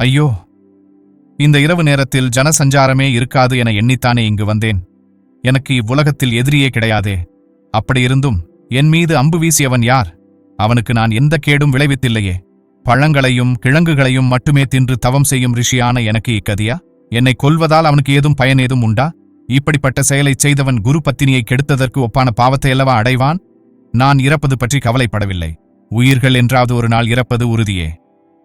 ஐயோ இந்த இரவு நேரத்தில் ஜனசஞ்சாரமே இருக்காது என எண்ணித்தானே இங்கு வந்தேன். எனக்கு இவ்வுலகத்தில் எதிரியே கிடையாதே. அப்படியிருந்தும் என் மீது அம்பு வீசியவன் யார்? அவனுக்கு நான் எந்த கேடும் விளைவித்தில்லையே. பழங்களையும் கிழங்குகளையும் மட்டுமே தின்று தவம் செய்யும் ரிஷியான எனக்கு இக்கதியா? என்னை கொல்வதால் அவனுக்கு ஏதும் பயன் ஏதும் உண்டா? இப்படிப்பட்ட செயலைச் செய்தவன் குரு பத்தினியை கெடுத்ததற்கு ஒப்பான பாவத்தை அல்லவா அடைவான்? நான் இறப்பது பற்றி கவலைப்படவில்லை. உயிர்கள் என்றாவது ஒரு நாள் இறப்பது உறுதியே.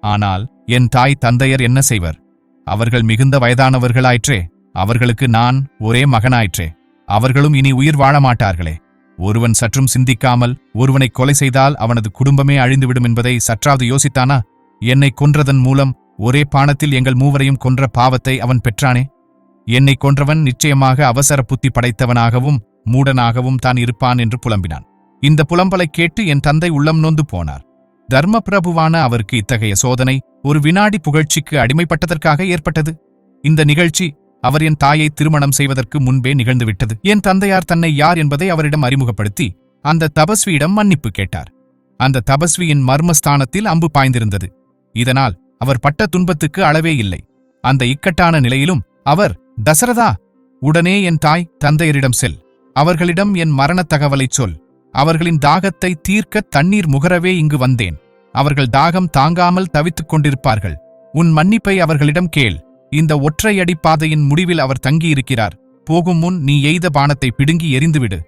ஆனால் என் தாய் தந்தையர் என்ன செய்வர்? அவர்கள் மிகுந்த வயதானவர்களாயிற்றே அவர்களுக்கு நான் ஒரே மகனாயிற்றே. அவர்களும் இனி உயிர் வாழ மாட்டார்களே ஒருவன் சற்றும் சிந்திக்காமல் ஒருவனை கொலை செய்தால் அவனது குடும்பமே அழிந்துவிடும் என்பதை சற்றாவது யோசித்தானா? என்னை கொன்றதன் மூலம் ஒரே பானத்தில் எங்கள் மூவரையும் கொன்ற பாவத்தை அவன் பெற்றானே? என்னை கொன்றவன் நிச்சயமாக அவசர புத்தி படைத்தவனாகவும் மூடனாகவும் தான் இருப்பான் என்று புலம்பினான். இந்த புலம்பலைக் கேட்டு என் தந்தை உள்ளம் நொந்து போனார். தர்மபிரபுவான அவருக்கு இத்தகைய சோதனை ஒரு வினாடி புகழ்ச்சிக்கு அடிமைப்பட்டதற்காக ஏற்பட்டது. இந்த நிகழ்ச்சி அவர் என் தாயை திருமணம் செய்வதற்கு முன்பே நிகழ்ந்துவிட்டது. என் தந்தையார் தன்னை யார் என்பதை அவரிடம் அறிமுகப்படுத்தி அந்த தபஸ்வியிடம் மன்னிப்பு கேட்டார். அந்த தபஸ்வியின் மர்மஸ்தானத்தில் அம்பு பாய்ந்திருந்தது. இதனால் அவர் பட்ட துன்பத்துக்கு அளவே இல்லை. அந்த இக்கட்டான நிலையிலும் அவர் தசரதா உடனே என் தாய் தந்தையரிடம் செல். அவர்களிடம் என் மரணத் தகவலைச் சொல். அவர்களின் தாகத்தை தீர்க்க தண்ணீர் முகரவே இங்கு வந்தேன். அவர்கள் தாகம் தாங்காமல் தவித்துக் கொண்டிருப்பார்கள். உன் மன்னிப்பை அவர்களிடம் கேள். இந்த ஒற்றையடி பாதையின் முடிவில் அவர் தங்கியிருக்கிறார். போகும் முன் நீ எய்த பானத்தை பிடுங்கி எரிந்துவிடு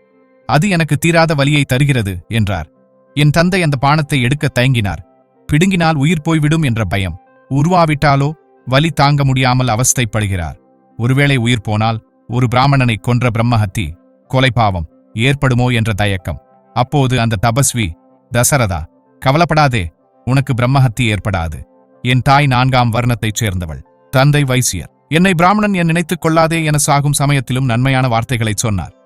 அது எனக்கு தீராத வலியை தருகிறது என்றார். என் தந்தை அந்த பானத்தை எடுக்க தயங்கினார். பிடுங்கினால் உயிர் போய்விடும் என்ற பயம். உருவாவிட்டாலோ? வலி தாங்க முடியாமல் அவஸ்தைப்படுகிறார். ஒருவேளை உயிர் போனால் ஒரு பிராமணனை கொன்ற பிரம்மஹத்தி கொலை பாவம் ஏற்படுமோ என்ற தயக்கம். அப்போது அந்த தபஸ்வி தசரதா கவலைப்படாதே. உனக்கு பிரம்மஹத்தி ஏற்படாது. என் தாய் நான்காம் வர்ணத்தைச் சேர்ந்தவள். தந்தை வைசியர். என்னை பிராமணன் என் நினைத்துக் கொள்ளாதே என சாகும் சமயத்திலும் நன்மையான வார்த்தைகளைச் சொன்னார்.